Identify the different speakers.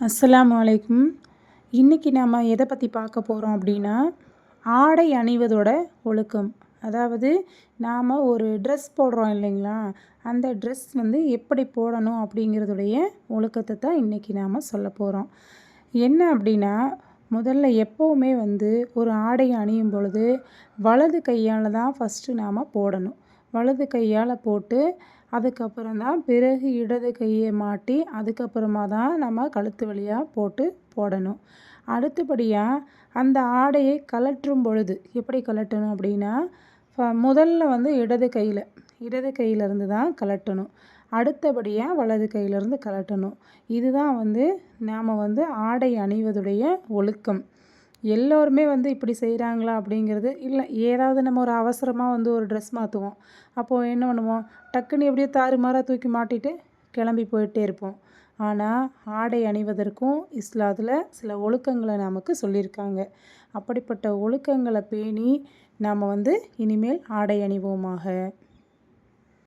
Speaker 1: அஸ்லாம் வலைக்கும் இன்றைக்கி நாம் எதை பற்றி பார்க்க போகிறோம் அப்படின்னா ஆடை அணிவதோட ஒழுக்கம். அதாவது நாம் ஒரு ட்ரெஸ் போடுறோம் இல்லைங்களா? அந்த ட்ரெஸ் வந்து எப்படி போடணும் அப்படிங்கிறதுடைய ஒழுக்கத்தை தான் இன்றைக்கி நாம் சொல்ல போகிறோம் என்ன அப்படின்னா முதல்ல எப்போவுமே வந்து ஒரு ஆடை அணியும் பொழுது வலது கையால் தான் ஃபஸ்ட்டு நாம் போடணும். வலது கையால் போட்டு அதுக்கப்புறம் தான் பிறகு இடது கையை மாட்டி அதுக்கப்புறமா தான் நம்ம கழுத்து வழியாக போட்டு போடணும். அடுத்தபடியாக அந்த ஆடையை கழற்றும் பொழுது எப்படி கழட்டணும் அப்படின்னா முதல்ல வந்து இடது கையில் இடது கையிலேருந்து தான் கழட்டணும். அடுத்தபடியாக வலது கையிலேருந்து கழட்டணும். இதுதான் வந்து நாம் வந்து ஆடை அணிவதுடைய ஒழுக்கம். எல்லோருமே வந்து இப்படி செய்கிறாங்களா அப்படிங்கிறது இல்லை. ஏதாவது நம்ம ஒரு அவசரமாக வந்து ஒரு ட்ரெஸ் மாற்றுவோம். அப்போது என்ன பண்ணுவோம்? டக்குன்னு எப்படியோ தாறுமாறாக தூக்கி மாட்டிட்டு கிளம்பி போயிட்டே இருப்போம். ஆனால் ஆடை அணிவதற்கும் இஸ்லாத்தில் சில ஒழுக்கங்களை நமக்கு சொல்லியிருக்காங்க. அப்படிப்பட்ட ஒழுக்கங்களை பேணி நாம் வந்து இனிமேல் ஆடை அணிவோமாக.